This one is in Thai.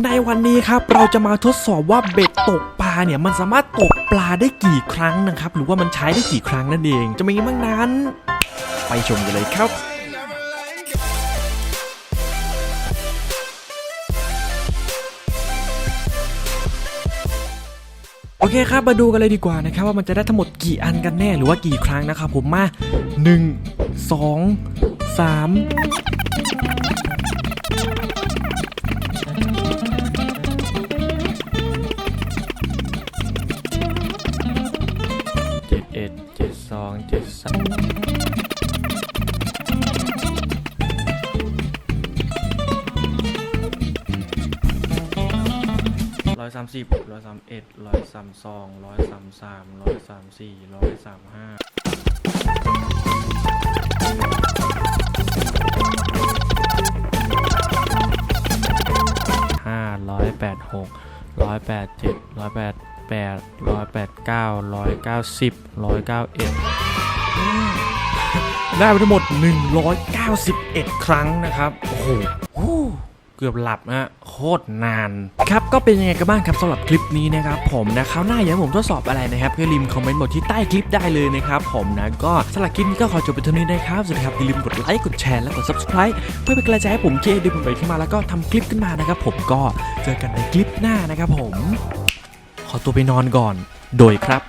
ในวันนี้ครับเราจะมาทดสอบว่าเบ็ดตกปลาเนี่ยมันสามารถตกปลาได้กี่ครั้งนะครับ หรือว่ามันใช้ได้กี่ครั้งนั่นเอง จะมีบ้างนั้น ไปชมกันเลยครับโอเคครับมาดูกันเลยดีกว่านะครับว่ามันจะได้ทั้งหมดกี่อันกันแน่หรือว่ากี่ครั้งนะครับผมมา 1 2 3 จ็ดเอ็ดเจ็ดสองเจ็ดสามร้อยสามสิบร้อยสามเอ็ดร้อยสามสองร้อยสามสามร้อยสามสี่ร้อยสามห้าห้าร้อยแปดหกร้อยแปดเจ็ดร้อยแปด แปดร้อยแปดเก้าร้อยเก้าสิบร้อยเก้าเอ็ดได้ไปทั้งหมด 191 ครั้งนะครับ โอ้โหเกือบหลับนะโคตรนาน ครับก็เป็นยังไงกันบ้างครับสำหรับคลิปนี้นะครับผมนะคราวหน้าอยากให้ผมทดสอบอะไรนะครับก็อย่าลืมคอมเมนต์บอกที่ใต้คลิปได้เลยนะครับผมนะก็สำหรับคลิปนี้ก็ขอจบไปเท่านี้นะครับสวัสดีครับอย่าลืมกดไลค์กดแชร์และกด subscribe เพื่อเป็นกำลังใจให้ผมที่จะดึงผมไปที่มาแล้วก็ทำคลิปขึ้นมานะครับผมก็เจอกันในคลิปหน้านะครับผม ขอตัวไปนอนก่อน โดยครับ